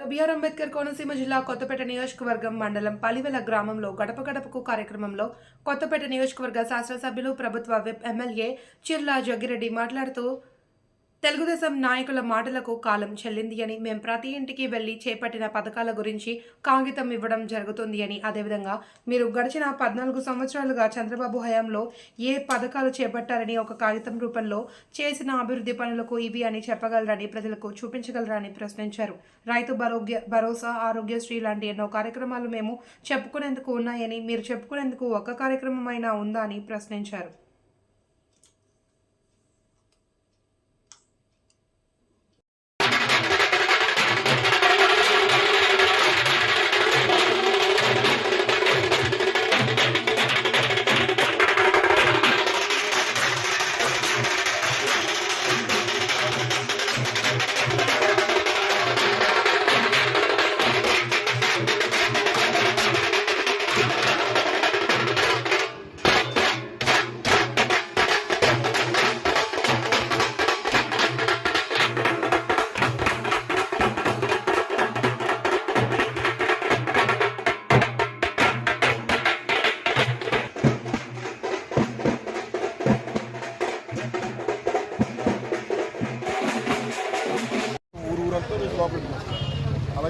BR Ambedkar Konaseema జిల్లా కొత్తపేట నియోజకవర్గం మండలం పలివెల గ్రామంలో గడప గడపకు కార్యక్రమంలో కొత్తపేట నియోజకవర్గ శాసనసభ్యులు ప్రభుత్వ విప్ ఎమ్మెల్యే చిర్లా జగ్గిరెడ్డి మాట్లాడుతూ తెలుగుదేశం నాయకుల మాటలకు కాలం చెల్లింది అని మేం ప్రతి ఇంటికి వెళ్ళి చేపట్టిన పథకాల గురించి కాగితం ఇవ్వడం జరుగుతుంది అని. అదేవిధంగా మీరు గడిచిన పద్నాలుగు సంవత్సరాలుగా చంద్రబాబు హయాంలో ఏ పథకాలు చేపట్టారని ఒక కాగితం రూపంలో చేసిన అభివృద్ధి పనులకు ఇవి అని చెప్పగలరని ప్రజలకు చూపించగలరని ప్రశ్నించారు. రైతు భరోగ్య భరోసా ఆరోగ్యశ్రీ లాంటి ఎన్నో కార్యక్రమాలు మేము చెప్పుకునేందుకు ఉన్నాయని మీరు చెప్పుకునేందుకు ఒక్క కార్యక్రమం అయినా ఉందా అని ప్రశ్నించారు.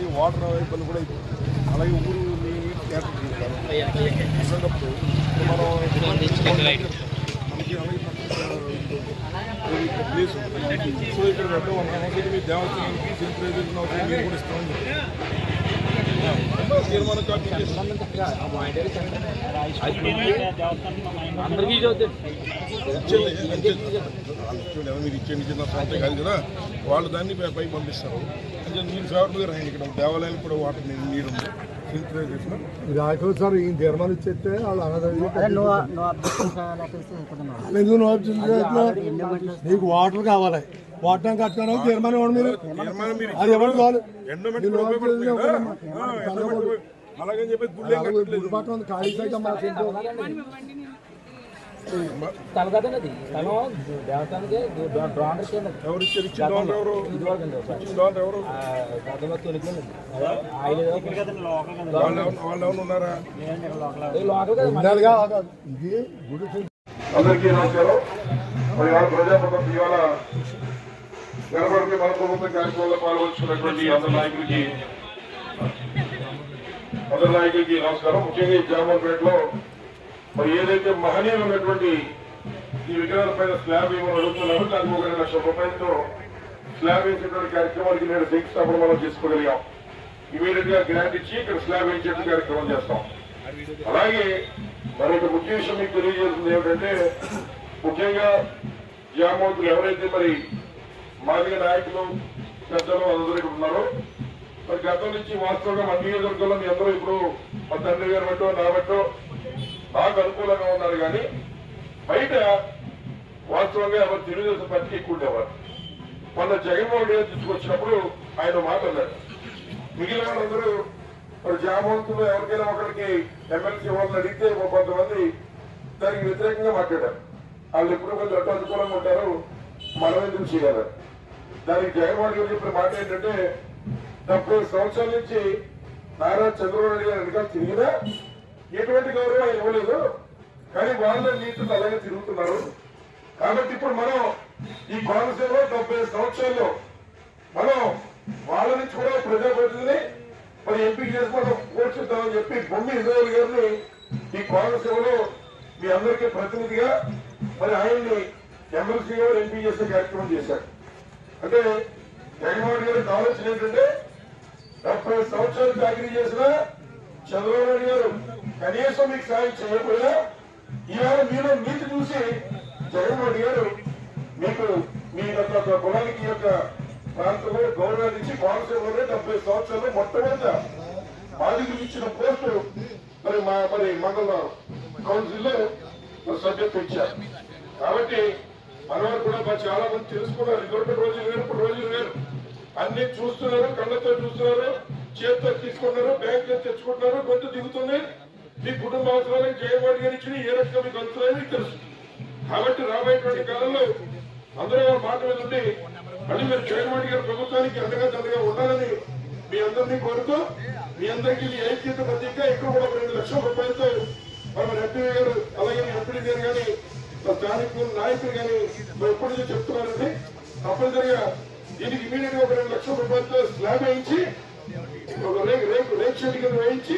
అలాగే వాటర్ ఇబ్బంది కూడా అలాగే ఊరు మనం మనకి అలాగే ప్లేస్ సో ఇక్కడ మీ దేవతకి సెంట్రైజేషన్ అవుతుంది మీరు కూడా ఇస్తామని. తీర్మానం కాపీ అందరికీ ఇచ్చేది మీరు ఇచ్చేది చిన్న సంస్థ కాదు కదా. వాళ్ళు దాన్ని పై- పైకి పంపిస్తారు. మీరు ఫేవరబుల్గా రాయండి ఇక్కడ దేవాలయానికి కూడా వాటర్ నీరు ఉంది. ఫిల్టరైజేషన్ రాకపోతే సార్ ఈ తీర్మానం ఇచ్చేస్తే వాళ్ళు నువ్వు? నీకు వాటర్ కావాలి. వాటర్ కట్టాను తీర్మానం ఇవ్వండి మీరు. అది ఎవరు ఎండోమెంట్ అలాగని చెప్పి ఖాళీ సైతం సెంటు. స్థలం దేవతానికి కింద డోనర్ గతంలో తొలిపోయింది. అందరికీ నమస్కారం. మరి ఇవాళ ప్రజాప్రభుత్వం ఇవాళ గణపతి మన ప్రభుత్వ కార్యక్రమంలో పాల్గొంటున్నటువంటి అందరి నాయకులకి అందరి నాయకులకి నమస్కారం. ముఖ్యంగా ఈ జామర్పేటలో మరి ఏదైతే మహనీయులు ఉన్నటువంటి ఈ విగ్రహాల పైన స్లాబ్ ఏమని అడుగుతున్నారో దానికి ఒక రెండు లక్షల రూపాయలతో స్లాబ్ వేసేటువంటి కార్యక్రమానికి నేను శంకుస్థాపన మనం చేసుకోగలిగాం. ఇమీడియట్గా గ్రాంట్ ఇచ్చి ఇక్కడ స్లాబ్ వేసేటువంటి కార్యక్రమం చేస్తాం. అలాగే మరి ఒక ముఖ్య విషయం మీకు తెలియజేస్తుంది ఏమిటంటే ముఖ్యంగా జామవంతులు ఎవరైతే మరి మాదిగ నాయకులు పెద్దలు అందరూ ఇక్కడ ఉన్నారో మరి గతం నుంచి వాస్తవంగా మన నియోజకవర్గంలో మీ అందరూ ఇప్పుడు మా తండ్రి గారు బట్టో నా బట్టో నాకు అనుకూలంగా ఉన్నారు కానీ బయట వాస్తవంగా ఎవరు తెలుగుదేశం పార్టీకి ఎక్కువ ఉండేవారు. మొన్న జగన్మోహన్ రెడ్డి తీసుకొచ్చినప్పుడు ఆయన మాట్లాడారు మిగిలిన వాళ్ళందరూ మరి జామవంతులు ఎవరికైనా ఒకరికి ఎమ్మెల్సీ వాళ్ళని అడిగితే ఒక కొంతమంది దానికి వ్యతిరేకంగా మాట్లాడారు. వాళ్ళు ఎప్పుడు కొంచెం అటు అనుకూలంగా ఉంటారు. మనం ఎందుకు చేయాలి? దానికి జగన్మోహన్ రెడ్డి చెప్పిన మాట ఏంటంటే డెబ్బై సంవత్సరాల నుంచి నారా చంద్రబాబు నాయుడు గారు వెనకాల తిరిగినా ఎటువంటి గౌరవం ఇవ్వలేదు. కానీ వాళ్ళ నీతులు అలాగే తిరుగుతున్నారు. కాబట్టి ఇప్పుడు మనం ఈ కోనసీమలో డెబ్బై సంవత్సరాల్లో మనం వాళ్ళ నుంచి కూడా ప్రజాప్రతినిధిని మరి ఎంపిక చేసి మనం కూర్చుంటామని చెప్పి బొమ్మి ఇజ్రాయల్ గారిని ఈ కోనసీమలో మీ అందరికీ ప్రతినిధిగా మరి ఆయన్ని ఎమ్మెల్సీ గారు ఎంపీ చేసే కార్యక్రమం చేశారు. అంటే జగన్మోహన్ గారి ఆలోచన ఏంటంటే డెబ్బై సంవత్సరాలు చాకరీ చేసినా చంద్రబాబు గారు కనీసం మీకు సాయం చేయకపోయినా ఈవేళ మీలో నీతి చూసి జగన్మోహన్ గారు మీకు మీ యొక్క ఒక కులానికి యొక్క ప్రాంతంలో గౌరవాన్ని ఇచ్చి కోనసీమలోనే డెబ్బై సంవత్సరాలు మొట్టమొదట బాధితులు ఇచ్చిన పోస్టు మరి మా మరి మండల కౌన్సిల్లో మరి సభ్యత్వం ఇచ్చారు. కాబట్టి మనవారు కూడా మా చాలా మంది తెలుసుకున్నారు. ఇటువంటి రోజులు వేరు ఇప్పుడు రోజులు వేరు అన్ని చూస్తున్నారు కళ్ళతో చూస్తున్నారు. చేతితో తీసుకుంటున్నారు బ్యాంక్లో తెచ్చుకుంటున్నారు గొంతు దిగుతున్నాయి మీ కుటుంబ అవసరాలకు జయవాడి గారు ఇచ్చిన ఏ రకంగా మీకు అందుతున్నాయో మీకు తెలుసు. కాబట్టి రాబోయేటువంటి కాలంలో అందరూ ఆ మాట మీద ఉండి మళ్ళీ మీరు జగన్మోహన్ గారి ప్రభుత్వానికి అండగా దండగా ఉండాలని మీ అందరినీ కోరుతూ మీ అందరికీ ఈ ఐక్యత ప్రతీక ఇక్కడ కూడా రెండు లక్షల రూపాయలతో మన ఎంపీ గారు అలాగే ఎంపీ గారు కానీ మా స్థానిక నాయకులు కానీ మరి ఎప్పటి నుంచో చెప్తున్నారండి. తప్పనిసరిగా దీనికి ఇమీడియట్గా ఒక రెండు లక్షల రూపాయలతో స్లాబ్ వేయించి ఒక రేపు రేపు రేకు వేయించి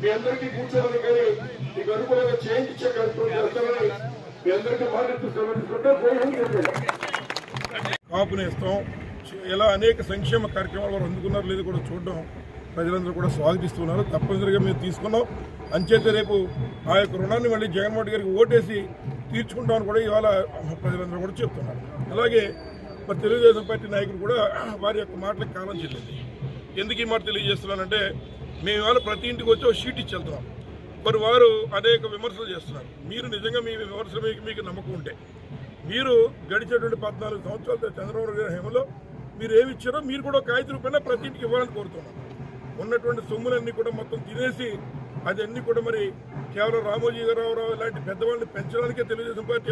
మీ అందరికీ కూర్చోవాలి కానీ మీకు అనుకూలంగా చేంజ్ ఇచ్చే కార్యక్రమం మీ అందరికీ మాట్లాడుతూ సెలవుకుంటే కాపునేస్తాం ఇలా అనేక సంక్షేమ కార్యక్రమాలు వారు అందుకున్నారు లేదు కూడా చూడడం ప్రజలందరూ కూడా స్వాగతిస్తున్నారు. తప్పనిసరిగా మేము తీసుకున్నాం. అంచేత రేపు ఆ యొక్క రుణాన్ని మళ్ళీ జగన్మోహన్ గారికి ఓటేసి తీర్చుకుంటామని కూడా ఇవాళ ప్రజలందరూ కూడా చెప్తున్నారు. అలాగే మరి తెలుగుదేశం పార్టీ నాయకులు కూడా వారి యొక్క మాటలకు కాలం చెల్లింది. ఎందుకు ఈ మాట తెలియజేస్తున్నానంటే మేము ఇవాళ ప్రతి ఇంటికి వచ్చి ఒక షీట్ ఇచ్చి వెళ్తున్నాం. మరి వారు అనేక విమర్శలు చేస్తున్నారు. మీరు నిజంగా మీ విమర్శలు మీకు మీకు నమ్మకం ఉంటే. మీరు గడిచేటువంటి పద్నాలుగు సంవత్సరాలతో చంద్రబాబు గారి హేమలో మీరు ఏమి ఇచ్చారో మీరు కూడా ఒక కాగిత రూపాయన ప్రతి ఇంటికి ఇవ్వాలని కోరుతున్నాం. ఉన్నటువంటి సొమ్ములన్నీ కూడా మొత్తం తినేసి అది కూడా మరి కేవలం రామోజీ గారు ఇలాంటి పెద్దవాళ్ళని పెంచడానికే తెలుగుదేశం పార్టీ